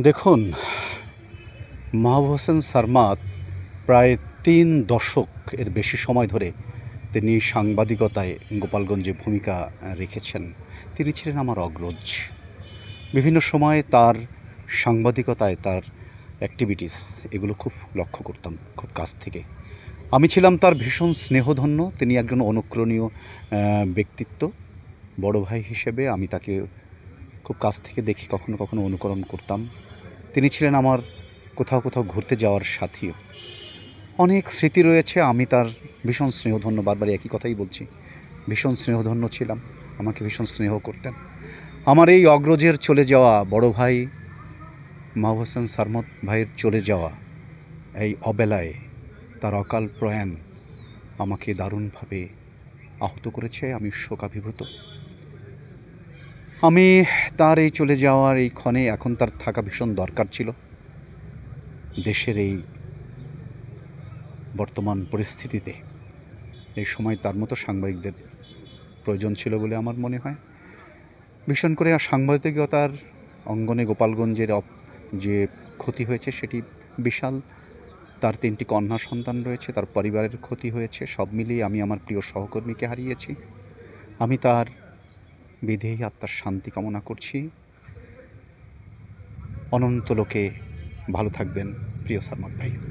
দেখুন, মাহবুব হোসেন সারমাত প্রায় তিন দশক এর বেশি সময় ধরে তিনি সাংবাদিকতায় গোপালগঞ্জে ভূমিকা রেখেছেন। তিনি ছিলেন আমার অগ্রজ। বিভিন্ন সময়ে তার সাংবাদিকতায় তার অ্যাক্টিভিটিস এগুলো খুব লক্ষ্য করতাম খুব কাছ থেকে। আমি ছিলাম তার ভীষণ স্নেহধন্য, তিনি একজন অনুকরণীয় ব্যক্তিত্ব। বড় ভাই হিসেবে আমি তাকে খুব কাছ থেকে দেখি কখনো কখনো অনুকরণ করতাম। তিনি ছিলেন আমার কোথাও কোথাও ঘুরতে যাওয়ার সাথীও। অনেক স্মৃতি রয়েছে, আমি তার ভীষণ স্নেহধন্য, বারবার একই কথাই বলছি, ভীষণ স্নেহধন্য ছিলাম, আমাকে ভীষণ স্নেহ করতেন। আমার এই অগ্রজের চলে যাওয়া, বড় ভাই মাহবুব হোসেন সারমত ভাইয়ের চলে যাওয়া, এই অবেলায় তার অকাল প্রয়াণ আমাকে দারুণভাবে আহত করেছে, আমি শোকাভিভূত। আমি তার এই চলে যাওয়ার এই ক্ষণে এখন তার থাকা ভীষণ দরকার ছিল। দেশের এই বর্তমান পরিস্থিতিতে এই সময় তার মতো সাংবাদিকদের প্রয়োজন ছিল বলে আমার মনে হয়। ভীষণ করে আর সাংবাদিকতার অঙ্গনে গোপালগঞ্জের যে ক্ষতি হয়েছে সেটি বিশাল। তার তিনটি কন্যা সন্তান রয়েছে, তার পরিবারের ক্ষতি হয়েছে, সব মিলিয়ে আমি আমার প্রিয় সহকর্মীকে হারিয়েছি। আমি তার বিধেয়ী আত্মার শান্তি কামনা করছি। অনন্ত লোকে ভালো থাকবেন প্রিয় সারমাদ ভাই।